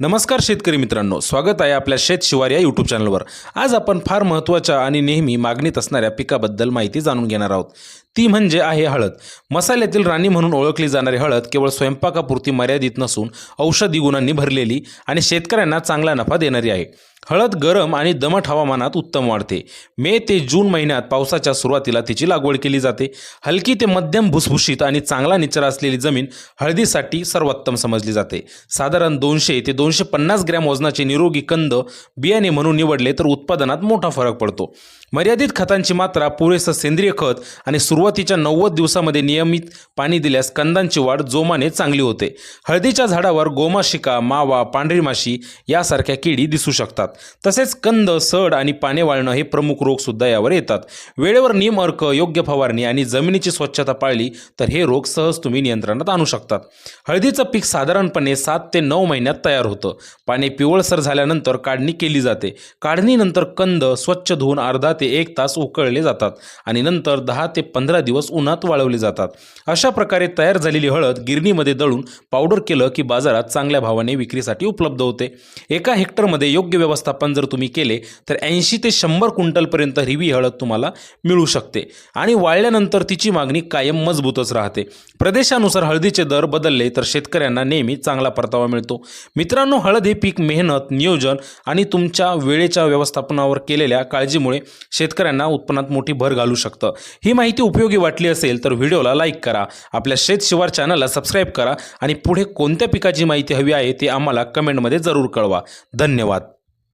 नमस्कार शेतकरी मित्रांनो स्वागत आहे आपल्या शेत शिवार या यूट्यूब चॅनलवर आज आपण फार महत्त्वाच्या आणि नेहमी मागणीत असणाऱ्या पिकाबद्दल माहिती जाणून घेणार आहोत. ती म्हणजे आहे हळद. मसाल्यातील राणी म्हणून ओळखली जाणारी हळद केवळ स्वयंपाकापुरती मर्यादित नसून औषधी गुणांनी भरलेली आणि शेतकऱ्यांना चांगला नफा देणारी आहे. हळद गरम आणि दमट हवामानात उत्तम वाढते. मे ते जून महिन्यात पावसाच्या सुरुवातीला तिची लागवड केली जाते. हलकी ते मध्यम भुसभुशीत आणि चांगला निचरा असलेली जमीन हळदीसाठी सर्वोत्तम समजली जाते. साधारण दोनशे ते दोनशे पन्नास ग्रॅम वजनाचे निरोगी कंद बियाणे म्हणून निवडले तर उत्पादनात मोठा फरक पडतो. मर्यादित खतांची मात्रा पुरेसं सेंद्रिय खत आणि सुरुवातीच्या नव्वद दिवसामध्ये नियमित पाणी दिल्यास कंदांची वाढ जोमाने चांगली होते. हळदीच्या झाडावर गोमाशिका मावा पांढरी माशी यासारख्या किडी दिसू शकतात. तसेच कंद सड आणि पाने वाळणं हे प्रमुख रोग सुद्धा यावर येतात. वेळेवर नीम अर्क योग्य फवारणी आणि जमिनीची स्वच्छता पाळली तर हे रोग सहज तुम्ही नियंत्रणात आणू शकतात हळदीचं पीक साधारणपणे सात ते नऊ महिन्यात तयार होतं. पाने पिवळसर झाल्यानंतर काढणी केली जाते. काढणीनंतर कंद स्वच्छ धुवून अर्धा ते एक तास उकळले जातात आणि नंतर दहा ते पंधरा दिवस उन्हात वाळवले जातात. अशा प्रकारे तयार झालेली हळद गिरणीमध्ये दळून पावडर केलं की बाजारात चांगल्या भावाने विक्रीसाठी उपलब्ध होते. एका हेक्टरमध्ये योग्य व्यवस्था व्यवस्थापन जर तुम्ही केले तर ऐंशी ते शंभर क्विंटलपर्यंत हिरवी हळद तुम्हाला मिळू शकते. आणि वाळल्यानंतर तिची मागणी कायम मजबूतच राहते. प्रदेशानुसार हळदीचे दर बदलले तर शेतकऱ्यांना नेहमी चांगला परतावा मिळतो. मित्रांनो हळद हे पीक मेहनत नियोजन आणि तुमच्या वेळेच्या व्यवस्थापनावर केलेल्या काळजीमुळे शेतकऱ्यांना उत्पन्नात मोठी भर घालू शकतं. ही माहिती उपयोगी वाटली असेल तर व्हिडिओला लाईक करा आपल्या शेतशिवार चॅनलला सबस्क्राईब करा आणि पुढे कोणत्या पिकाची माहिती हवी आहे ते आम्हाला कमेंटमध्ये जरूर कळवा. धन्यवाद.